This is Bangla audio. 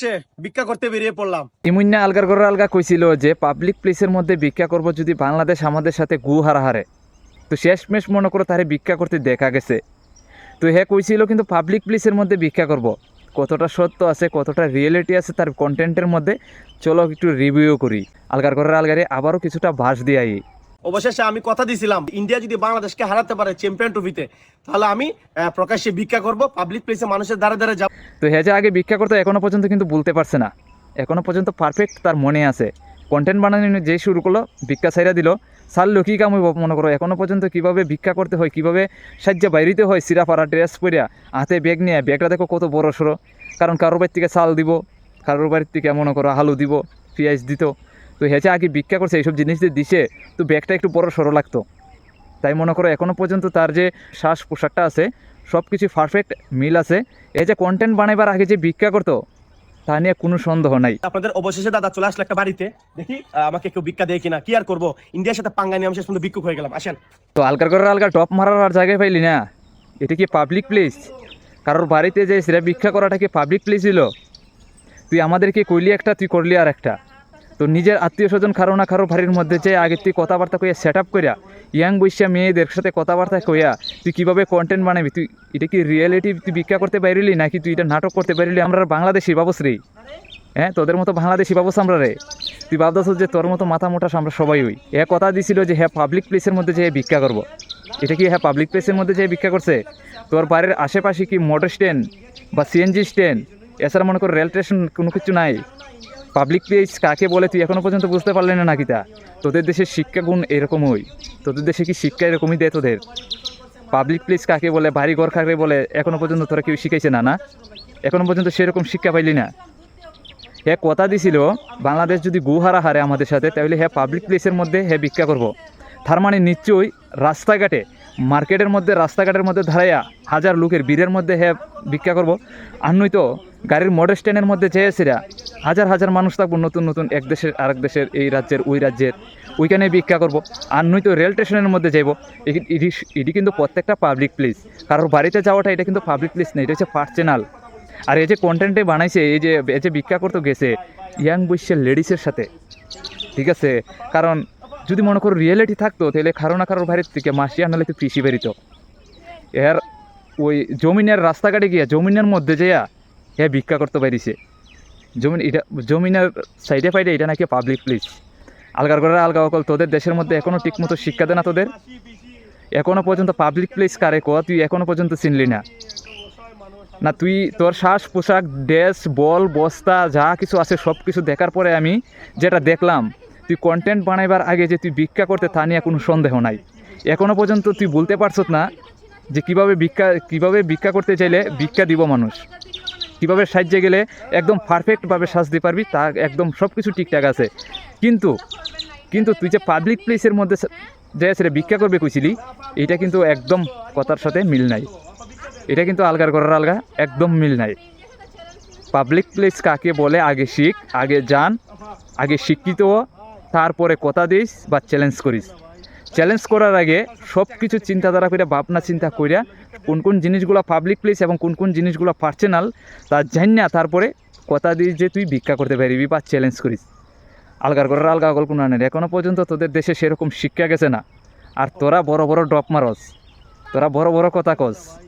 সে ভিক্ষা করতে বেরিয়ে পড়লাম। ইমুন্না আলগার করে আলগা কইছিল যে পাবলিক প্লেসের মধ্যে ভিক্ষা করব যদি বাংলাদেশ আমাদের সাথে গু হারাহারে। তো শেষমেশ মনে করো তারে ভিক্ষা করতে দেখা গেছে। তো হ্যাঁ কইছিল কিন্তু পাবলিক প্লেসের মধ্যে ভিক্ষা করব। কতটা সত্য আছে, কতটা রিয়েলিটি আছে তার কন্টেন্টের মধ্যে, চলো একটু রিভিউ করি। আলগার করে আলগারে আবারও কিছুটা ভাস দিয়াই অবশেষে আমি কথা দিয়েছিলাম ইন্ডিয়া যদি বাংলাদেশকে হারাতে পারে চ্যাম্পিয়ন ট্রফিতে, তাহলে আমি প্রকাশ্যে ভিক্ষা করব পাবলিক প্লেসে মানুষের দ্বারা দ্বারা যাব। তো যে আগে ভিক্ষা করতে এখনও পর্যন্ত কিন্তু বলতে পারছে না। এখনও পর্যন্ত পারফেক্ট তার মনে আছে। কন্টেন্ট বানানো যে শুরু করল, ভিক্ষা সাইরা দিল সারলো কী কাম হইব মনে করো। এখনও পর্যন্ত কীভাবে ভিক্ষা করতে হয়, কীভাবে সাহায্য বাইরিতে হয়, সিরাফারা ড্রেস পরিয়া, হাতে ব্যাগ নিয়ে ব্যাগটা দেখো কত বড় সড়ো কারণ কারোর বাড়ির থেকে চাল দিব, কারোর বাড়ির থেকে মনে করো আলু দিব, পেঁয়াজ দিত। তো হেঁচে আগে ভিক্ষা করছে এইসব জিনিস যে দিছে তো ব্যাগটা একটু বড় সরো লাগতো। তাই মনে করো এখনও পর্যন্ত তার যে শ্বাস পোশাকটা আছে সব কিছু পারফেক্ট মিল আছে। এই যে কন্টেন্ট বানাইবার আগে যে ভিক্ষা করতো তা নিয়ে কোনো সন্দেহ নাই। আপনাদের অবশেষে দাদা চলে আসলো একটা বাড়িতে দেখি আমাকে কেউ ভিক্ষা দেয় কিনা কি আর করব? ইন্ডিয়ার সাথে পাঙ্গা নিয়ে আমি শেষ পর্যন্ত ভিক্ষুক হয়ে গেলাম আসেন। তো আলকার করে আলগা টপ মারার আর জায়গায় পাইলি না। এটা কি পাবলিক প্লেস কারোর বাড়িতে যে সেটা ভিক্ষা করাটা কি পাবলিক প্লেস ছিল তুই আমাদেরকে কইলি একটা তুই করলি আর একটা। তো নিজের আত্মীয় স্বজন কারও না কারও বাড়ির মধ্যে যে আগে তুই কথাবার্তা কইয়া সেট আপ করিয়া ইয়াং বৈশা মেয়েদের সাথে কথাবার্তা কইয়া তুই কীভাবে কন্টেন্ট বানাবি? তুই এটা কি রিয়েলিটি তুই ভিক্ষা করতে পারিলি নাকি তুই এটা নাটক করতে পারিলি আমরা বাংলাদেশি বাবুশ্রী হ্যাঁ তোদের মতো বাংলাদেশি বাবুস আমরা রে। তুই ভাবদাস যে তোর মতো মাথা মোটা আমরা সবাই হই। এ কথা দিছিল যে হ্যাঁ পাবলিক প্লেসের মধ্যে যে ভিক্ষা করব। এটা কি হ্যাঁ পাবলিক প্লেসের মধ্যে যে ভিক্ষা করছে? তোর বাড়ির আশেপাশে কি মোটর স্ট্যান্ড বা সিএনজি স্ট্যান্ড এছাড়া মনে কর রেল স্টেশন কোনো কিছু নাই। পাবলিক প্লেস কাকে বলে তুই এখনও পর্যন্ত বুঝতে পারলি না নাকি তা তোদের দেশের শিক্ষা গুণ এরকম হই তোদের দেশে কি শিক্ষা এরকমই দেয় তোদের? পাবলিক প্লেস কাকে বলে, বাড়ি ঘর কাকে বলে, এখনও পর্যন্ত তোরা কেউ শিখাইছে না না? এখনও পর্যন্ত সেরকম শিক্ষা পাইলি না। হ্যাঁ কথা দিছিল, বাংলাদেশ যদি গুহারা হারে আমাদের সাথে, তাহলে হ্যাঁ পাবলিক প্লেসের মধ্যে হ্যাঁ ভিক্ষা করব। তার মানে নিশ্চয়ই রাস্তাঘাটে, মার্কেটের মধ্যে, রাস্তাঘাটের মধ্যে দাঁড়াইয়া হাজার লোকের বীরের মধ্যে হ্যাঁ ভিক্ষা করব। আর নয়তো গাড়ির মোটর স্ট্যান্ডের মধ্যে চেয়েছিরা হাজার হাজার মানুষ থাকব, নতুন নতুন এক দেশের আরেক দেশের এই রাজ্যের, ওই রাজ্যের। ওইখানে ভিক্ষা করব। আর নয়তো রেল স্টেশনের মধ্যে যাইব। এটি এটি কিন্তু প্রত্যেকটা পাবলিক প্লেস কারোর বাড়িতে যাওয়াটা এটা কিন্তু পাবলিক প্লেস না, এটা হচ্ছে পার্সোনাল আর এই যে কন্টেন্টে বানাইছে, এই যে এই যে ভিক্ষা করতে গেছে, ইয়াং বৈশ্যের লেডিসের সাথে। ঠিক আছে? কারণ যদি মনে করো রিয়েলিটি থাকতো, তাহলে কারও না কারোর বাড়ির থেকে মাসি আনালে তো কৃষি বেরিত এর ওই জমিনের রাস্তাঘাটে গিয়া, জমিনের মধ্যে যেয়া এ ভিক্ষা করতে পারিছে। জমিন এটা জমিনের সাইডে ফাইডে এটা নাকি পাবলিক প্লেস আলগার করে আলগা অকল তোদের দেশের মধ্যে এখনও ঠিকমতো শিক্ষা দেয় না তোদের? এখনও পর্যন্ত পাবলিক প্লেস কারে কো তুই এখনও পর্যন্ত চিনলি না। না, তুই তোর শ্বাস, পোশাক ড্রেস বল, বস্তা, যা কিছু আছে সব কিছু দেখার পরে আমি যেটা দেখলাম, তুই কন্টেন্ট বানাইবার আগে যে তুই ভিক্ষা করতে, তা নিয়ে কোনো সন্দেহ নাই। এখনও পর্যন্ত তুই বলতে পারছত না যে কীভাবে ভিক্ষা কীভাবে ভিক্ষা করতে চাইলে ভিক্ষা দিব মানুষ। কীভাবে সাহায্যে গেলে একদম পারফেক্টভাবে সাজতে পারবি, তা একদম সব কিছু ঠিকঠাক আছে। কিন্তু কিন্তু তুই যে পাবলিক প্লেসের মধ্যে যে সেটা ভিক্ষা করবে কইছিলি, এটা কিন্তু একদম কথার সাথে মিল নাই। এটা কিন্তু আলগার করার আলগা, একদম মিল নাই। পাবলিক প্লেস কাকে বলে, আগে শিখ, আগে জান, আগে শিক্ষিত তারপরে কথা দিস বা চ্যালেঞ্জ করিস। চ্যালেঞ্জ করার আগে সব কিছু চিন্তাধারা করে ভাবনা চিন্তা করিয়া কোন কোন জিনিসগুলো পাবলিক প্লেস এবং কোন কোন জিনিসগুলো পার্সোনাল তা জান না তারপরে কথা দিস যে তুই ভিক্ষা করতে পারবি বা চ্যালেঞ্জ করিস। আলগার করার আলগা কল্পনা নেই। এখনও পর্যন্ত তোদের দেশে সেরকম শিক্ষা গেছে না। আর তোরা বড় বড় ড্রপ মারস। তোরা বড় বড় কথা কস।